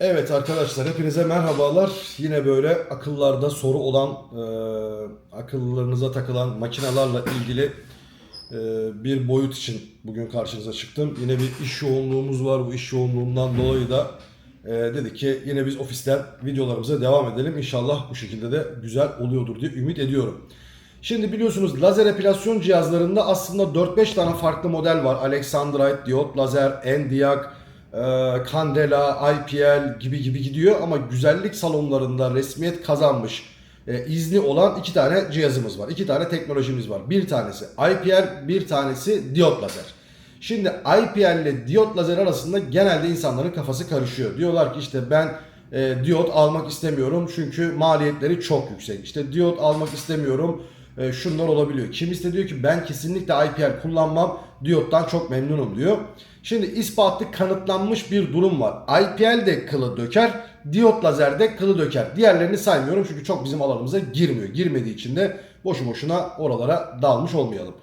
Evet arkadaşlar hepinize merhabalar. Yine böyle akıllarda soru olan, e, akıllarınıza takılan makinalarla ilgili e, bir boyut için bugün karşınıza çıktım. Yine bir iş yoğunluğumuz var. Bu iş yoğunluğundan dolayı da e, dedik ki yine biz ofisten videolarımıza devam edelim. İnşallah bu şekilde de güzel oluyordur diye ümit ediyorum. Şimdi biliyorsunuz lazer epilasyon cihazlarında aslında 4-5 tane farklı model var. Alexandrite, diyot lazer, NDIAC, e, Candela, IPL gibi gibi gidiyor ama güzellik salonlarında resmiyet kazanmış e, izni olan iki tane cihazımız var. İki tane teknolojimiz var. Bir tanesi IPL, bir tanesi diyot lazer. Şimdi IPL ile diyot lazer arasında genelde insanların kafası karışıyor. Diyorlar ki işte ben e, diyot almak istemiyorum çünkü maliyetleri çok yüksek. İşte diyot almak istemiyorum e, şunlar olabiliyor. Kimisi de diyor ki ben kesinlikle IPL kullanmam diyottan çok memnunum diyor. Şimdi ispatlı kanıtlanmış bir durum var. IPL de kılı döker, diyot lazer de kılı döker. Diğerlerini saymıyorum çünkü çok bizim alanımıza girmiyor. Girmediği için de boşu boşuna oralara dalmış olmayalım.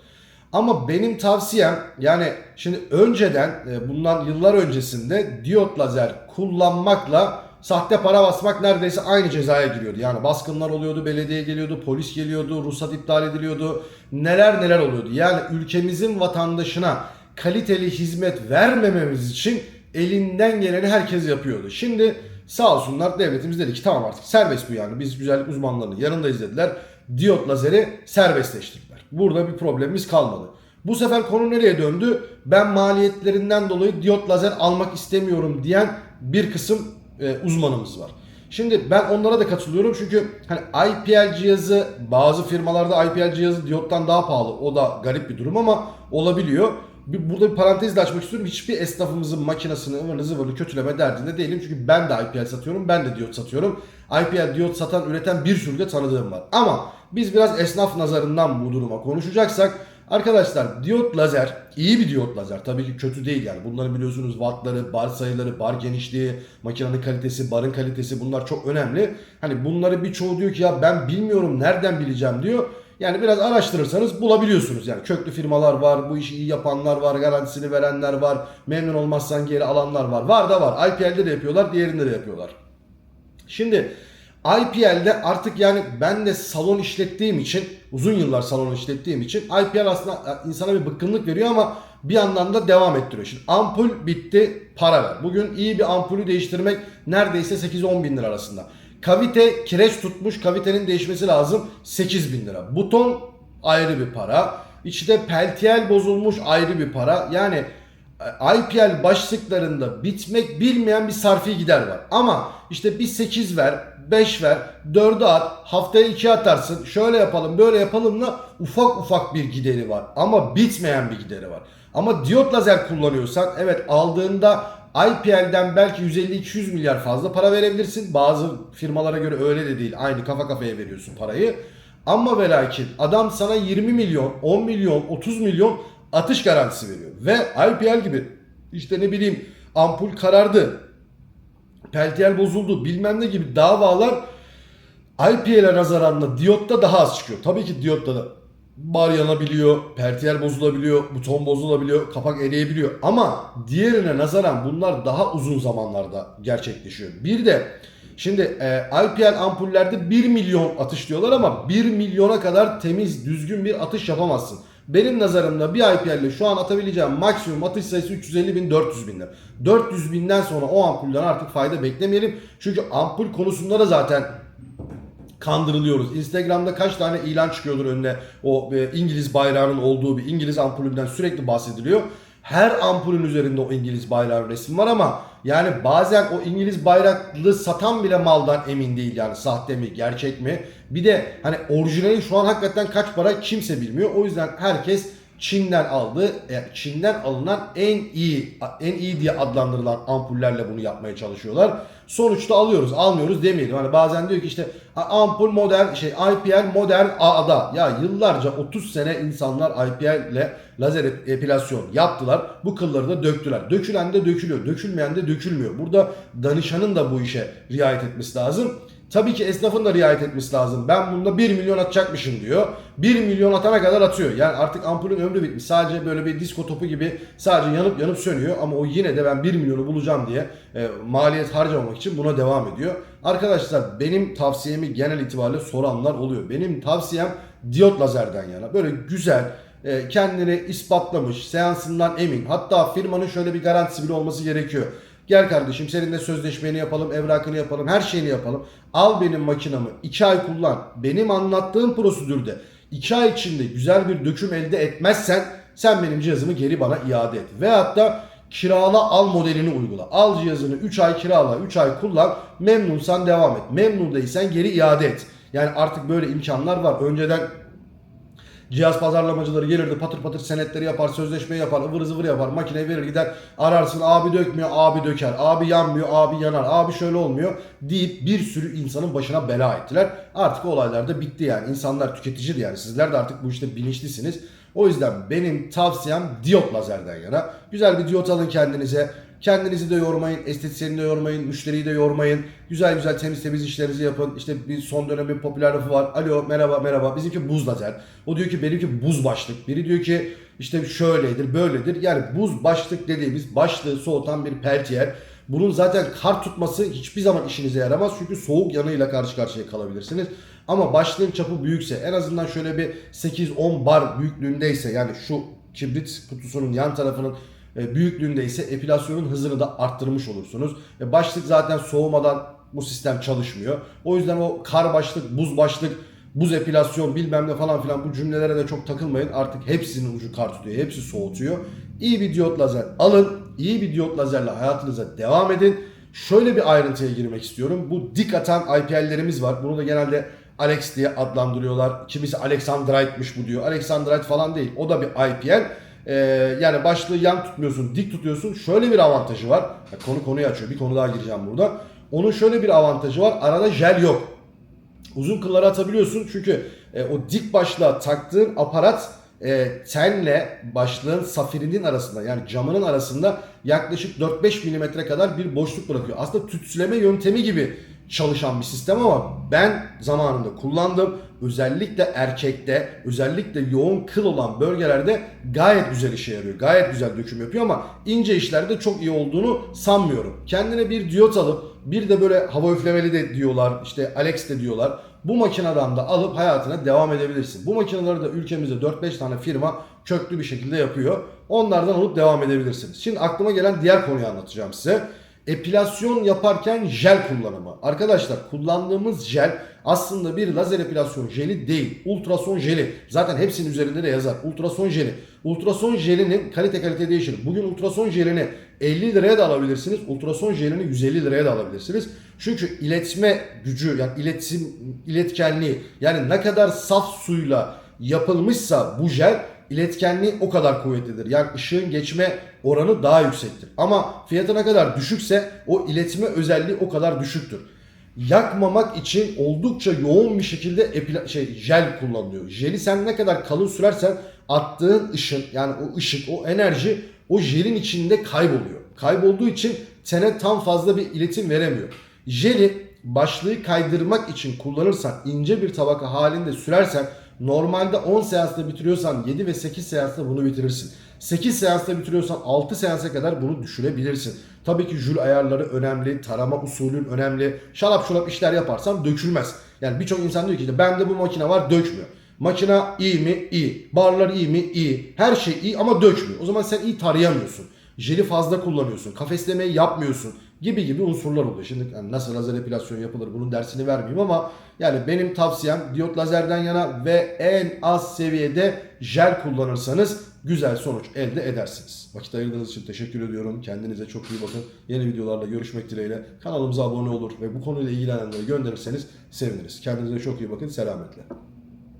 Ama benim tavsiyem yani şimdi önceden e, bundan yıllar öncesinde diyot lazer kullanmakla sahte para basmak neredeyse aynı cezaya giriyordu. Yani baskınlar oluyordu, belediye geliyordu, polis geliyordu, ruhsat iptal ediliyordu. Neler neler oluyordu. Yani ülkemizin vatandaşına kaliteli hizmet vermememiz için elinden geleni herkes yapıyordu. Şimdi sağ olsunlar devletimiz dedi ki tamam artık serbest bu yani. Biz güzellik uzmanlarının yanındayız dediler. Diyot lazeri serbestleştirdiler. Burada bir problemimiz kalmadı. Bu sefer konu nereye döndü? Ben maliyetlerinden dolayı diyot lazer almak istemiyorum diyen bir kısım e, uzmanımız var. Şimdi ben onlara da katılıyorum çünkü hani IPL cihazı bazı firmalarda IPL cihazı diyottan daha pahalı. O da garip bir durum ama olabiliyor. Bir, burada bir parantez de açmak istiyorum. Hiçbir esnafımızın makinesini ıvırını zıvırını kötüleme derdinde değilim. Çünkü ben de IPL satıyorum. Ben de diyot satıyorum. IPL diyot satan, üreten bir sürü de tanıdığım var. Ama biz biraz esnaf nazarından bu duruma konuşacaksak Arkadaşlar diyot lazer iyi bir diyot lazer tabii ki kötü değil yani bunların biliyorsunuz wattları, bar sayıları, bar genişliği, makinenin kalitesi, barın kalitesi bunlar çok önemli. Hani bunları birçoğu diyor ki ya ben bilmiyorum nereden bileceğim diyor. Yani biraz araştırırsanız bulabiliyorsunuz yani köklü firmalar var, bu işi iyi yapanlar var, garantisini verenler var, memnun olmazsan geri alanlar var. Var da var. IPL'de de yapıyorlar, diğerinde de yapıyorlar. Şimdi IPL'de artık yani ben de salon işlettiğim için uzun yıllar salon işlettiğim için IPL aslında insana bir bıkkınlık veriyor ama bir yandan da devam ettiriyor. Şimdi ampul bitti para ver. Bugün iyi bir ampulü değiştirmek neredeyse 8-10 bin lira arasında. Kavite kireç tutmuş kavitenin değişmesi lazım 8 bin lira. Buton ayrı bir para. İçinde peltiyel bozulmuş ayrı bir para. Yani IPL başlıklarında bitmek bilmeyen bir sarfi gider var. Ama işte bir 8 ver, 5 ver, 4'e at, haftaya 2 atarsın, şöyle yapalım, böyle yapalımla ufak ufak bir gideri var. Ama bitmeyen bir gideri var. Ama diyot lazer kullanıyorsan evet aldığında IPL'den belki 150-200 milyar fazla para verebilirsin. Bazı firmalara göre öyle de değil. Aynı kafa kafaya veriyorsun parayı. Ama ve lakin adam sana 20 milyon, 10 milyon, 30 milyon atış garantisi veriyor. Ve IPL gibi işte ne bileyim ampul karardı, peltiyer bozuldu bilmem ne gibi davalar IPL'e nazaranla diyotta daha az çıkıyor. Tabii ki diyotta da bar yanabiliyor, peltiyer bozulabiliyor, buton bozulabiliyor, kapak eriyebiliyor. Ama diğerine nazaran bunlar daha uzun zamanlarda gerçekleşiyor. Bir de şimdi e, IPL ampullerde 1 milyon atış diyorlar ama 1 milyona kadar temiz, düzgün bir atış yapamazsın. Benim nazarımda bir IPL ile şu an atabileceğim maksimum atış sayısı 350 bin 400 binler. 400 binden sonra o ampulden artık fayda beklemeyelim. Çünkü ampul konusunda da zaten kandırılıyoruz. Instagram'da kaç tane ilan çıkıyordur önüne o e, İngiliz bayrağının olduğu bir İngiliz ampulünden sürekli bahsediliyor. Her ampulün üzerinde o İngiliz bayrağı resmi var ama yani bazen o İngiliz bayraklı satan bile maldan emin değil yani sahte mi gerçek mi. Bir de hani orijinali şu an hakikaten kaç para kimse bilmiyor. O yüzden herkes Çin'den aldı. Yani Çin'den alınan en iyi en iyi diye adlandırılan ampullerle bunu yapmaya çalışıyorlar. Sonuçta alıyoruz, almıyoruz demeyelim. Hani bazen diyor ki işte ampul modern şey IPL modern A'da. Ya yıllarca 30 sene insanlar IPL ile lazer epilasyon yaptılar. Bu kılları da döktüler. Dökülen de dökülüyor, dökülmeyen de dökülmüyor. Burada danışanın da bu işe riayet etmesi lazım. Tabii ki esnafın da riayet etmesi lazım. Ben bunda 1 milyon atacakmışım diyor. 1 milyon atana kadar atıyor. Yani artık ampulün ömrü bitmiş. Sadece böyle bir disko topu gibi sadece yanıp yanıp sönüyor. Ama o yine de ben 1 milyonu bulacağım diye e, maliyet harcamamak için buna devam ediyor. Arkadaşlar benim tavsiyemi genel itibariyle soranlar oluyor. Benim tavsiyem diyot lazerden yana. Böyle güzel, e, kendini ispatlamış, seansından emin. Hatta firmanın şöyle bir garantisi bile olması gerekiyor. Gel kardeşim seninle sözleşmeni yapalım, evrakını yapalım, her şeyini yapalım. Al benim makinamı 2 ay kullan. Benim anlattığım prosedürde 2 ay içinde güzel bir döküm elde etmezsen sen benim cihazımı geri bana iade et. Veyahut da kirala al modelini uygula. Al cihazını 3 ay kirala, 3 ay kullan. Memnunsan devam et. Memnun değilsen geri iade et. Yani artık böyle imkanlar var. Önceden Cihaz pazarlamacıları gelirdi patır patır senetleri yapar, sözleşme yapar, ıvır zıvır yapar, makine verir gider ararsın abi dökmüyor, abi döker, abi yanmıyor, abi yanar, abi şöyle olmuyor deyip bir sürü insanın başına bela ettiler. Artık olaylar da bitti yani. İnsanlar tüketicidir yani. Sizler de artık bu işte bilinçlisiniz. O yüzden benim tavsiyem diyot lazerden yana. Güzel bir diyot alın kendinize. Kendinizi de yormayın, estetisyeni de yormayın, müşteriyi de yormayın. Güzel güzel temiz temiz işlerinizi yapın. İşte bir son dönemin popüler lafı var. Alo merhaba merhaba. Bizimki buz lazer. O diyor ki benimki buz başlık. Biri diyor ki işte şöyledir böyledir. Yani buz başlık dediğimiz başlığı soğutan bir peltiyer. Bunun zaten kar tutması hiçbir zaman işinize yaramaz. Çünkü soğuk yanıyla karşı karşıya kalabilirsiniz. Ama başlığın çapı büyükse en azından şöyle bir 8-10 bar büyüklüğündeyse yani şu kibrit kutusunun yan tarafının büyüklüğünde ise epilasyonun hızını da arttırmış olursunuz. E, Başlık zaten soğumadan bu sistem çalışmıyor. O yüzden o kar başlık, buz başlık, buz epilasyon bilmem ne falan filan bu cümlelere de çok takılmayın. Artık hepsinin ucu kar tutuyor, hepsi soğutuyor. İyi bir diyot lazer alın, iyi bir diyot lazerle hayatınıza devam edin. Şöyle bir ayrıntıya girmek istiyorum. Bu dik atan IPL'lerimiz var. Bunu da genelde Alex diye adlandırıyorlar. Kimisi Alexandrite'mış bu diyor. Alexandrite falan değil. O da bir IPL. Ee, yani başlığı yan tutmuyorsun, dik tutuyorsun. Şöyle bir avantajı var. Ya konu konuyu açıyor. Bir konu daha gireceğim burada. Onun şöyle bir avantajı var. Arada jel yok. Uzun kılları atabiliyorsun çünkü e, o dik başlığa taktığın aparat e, tenle başlığın safirinin arasında yani camının arasında yaklaşık 4-5 milimetre kadar bir boşluk bırakıyor. Aslında tütsüleme yöntemi gibi çalışan bir sistem ama ben zamanında kullandım. Özellikle erkekte, özellikle yoğun kıl olan bölgelerde gayet güzel işe yarıyor. Gayet güzel döküm yapıyor ama ince işlerde çok iyi olduğunu sanmıyorum. Kendine bir diyot alıp bir de böyle hava üflemeli de diyorlar, işte Alex de diyorlar. Bu makineden de alıp hayatına devam edebilirsin. Bu makineleri de ülkemizde 4-5 tane firma köklü bir şekilde yapıyor. Onlardan alıp devam edebilirsiniz. Şimdi aklıma gelen diğer konuyu anlatacağım size. Epilasyon yaparken jel kullanımı. Arkadaşlar kullandığımız jel aslında bir lazer epilasyon jeli değil. Ultrason jeli. Zaten hepsinin üzerinde de yazar. Ultrason jeli. Ultrason jelinin kalite kalite değişir. Bugün ultrason jelini 50 liraya da alabilirsiniz. Ultrason jelini 150 liraya da alabilirsiniz. Çünkü iletme gücü yani iletişim iletkenliği yani ne kadar saf suyla yapılmışsa bu jel iletkenliği o kadar kuvvetlidir. Yani ışığın geçme oranı daha yüksektir. Ama fiyatı ne kadar düşükse o iletme özelliği o kadar düşüktür. Yakmamak için oldukça yoğun bir şekilde epila- şey jel kullanılıyor. Jeli sen ne kadar kalın sürersen attığın ışın yani o ışık, o enerji o jelin içinde kayboluyor. Kaybolduğu için tene tam fazla bir iletim veremiyor. Jeli başlığı kaydırmak için kullanırsan ince bir tabaka halinde sürersen normalde 10 seansta bitiriyorsan 7 ve 8 seansta bunu bitirirsin. 8 seansta bitiriyorsan 6 seansa kadar bunu düşürebilirsin. Tabii ki jül ayarları önemli, tarama usulün önemli. Şalap şulap işler yaparsan dökülmez. Yani birçok insan diyor ki işte bende bu makine var dökmüyor. Makina iyi mi? İyi. Barlar iyi mi? İyi. Her şey iyi ama dökmüyor. O zaman sen iyi tarayamıyorsun. Jeli fazla kullanıyorsun. Kafeslemeyi yapmıyorsun gibi gibi unsurlar oluyor. Şimdi yani nasıl lazer epilasyon yapılır bunun dersini vermeyeyim ama yani benim tavsiyem diyot lazerden yana ve en az seviyede jel kullanırsanız güzel sonuç elde edersiniz. Vakit ayırdığınız için teşekkür ediyorum. Kendinize çok iyi bakın. Yeni videolarla görüşmek dileğiyle. Kanalımıza abone olur ve bu konuyla ilgilenenleri gönderirseniz seviniriz. Kendinize çok iyi bakın. Selametle.